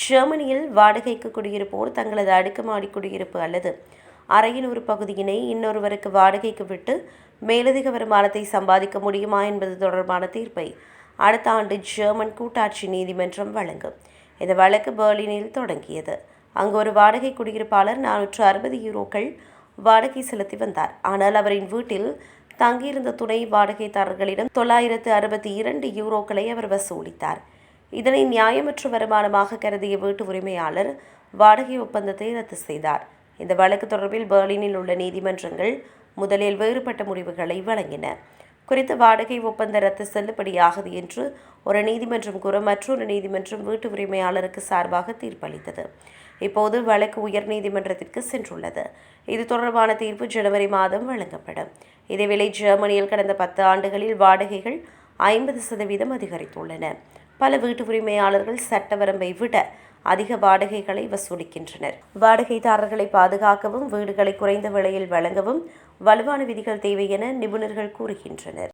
ஜெர்மனியில் வாடகைக்கு குடியிருப்போர் தங்களது அடுக்குமாடி குடியிருப்பு அல்லது அறையின் ஒரு பகுதியினை இன்னொருவருக்கு வாடகைக்கு விட்டு மேலதிக வருமானத்தை சம்பாதிக்க முடியுமா என்பது தொடர்பான தீர்ப்பை அடுத்த ஆண்டு ஜெர்மன் கூட்டாட்சி நீதிமன்றம் வழங்கும். இந்த வழக்கு பெர்லினில் தொடங்கியது. அங்கு ஒரு வாடகை குடியிருப்பாளர் நானூற்று அறுபது யூரோக்கள் வாடகை செலுத்தி வந்தார். ஆனால் அவரின் வீட்டில் தங்கியிருந்த துணை வாடகைதாரர்களிடம் தொள்ளாயிரத்து அறுபத்தி இரண்டு யூரோக்களை அவர் வசூலித்தார். இதனை நியாயமற்ற வருமானமாக கருதிய வீட்டு உரிமையாளர் வாடகை ஒப்பந்தத்தை ரத்து செய்தார். இந்த வழக்கு தொடர்பில் பெர்லினில் உள்ள நீதிமன்றங்கள் முதலில் வேறுபட்ட முடிவுகளை வழங்கின. குறித்த வாடகை ஒப்பந்த ரத்து செல்லுபடியாகுது என்று ஒரு நீதிமன்றம் கூற மற்றொரு நீதிமன்றம் வீட்டு உரிமையாளருக்கு சார்பாக தீர்ப்பளித்தது. இப்போது வழக்கு உயர் நீதிமன்றத்திற்கு சென்றுள்ளது. இது தொடர்பான தீர்ப்பு ஜனவரி மாதம் வழங்கப்படும். இதேவேளை ஜெர்மனியில் கடந்த பத்து ஆண்டுகளில் வாடகைகள் ஐம்பது சதவீதம் அதிகரித்துள்ளன. பல வீட்டு உரிமையாளர்கள் சட்ட வரம்பை விட அதிக வாடகைகளை வசூலிக்கின்றனர். வாடகைதாரர்களை பாதுகாக்கவும் வீடுகளை குறைந்த விலையில் வழங்கவும் வலுவான விதிகள் தேவை என நிபுணர்கள் கூறுகின்றனர்.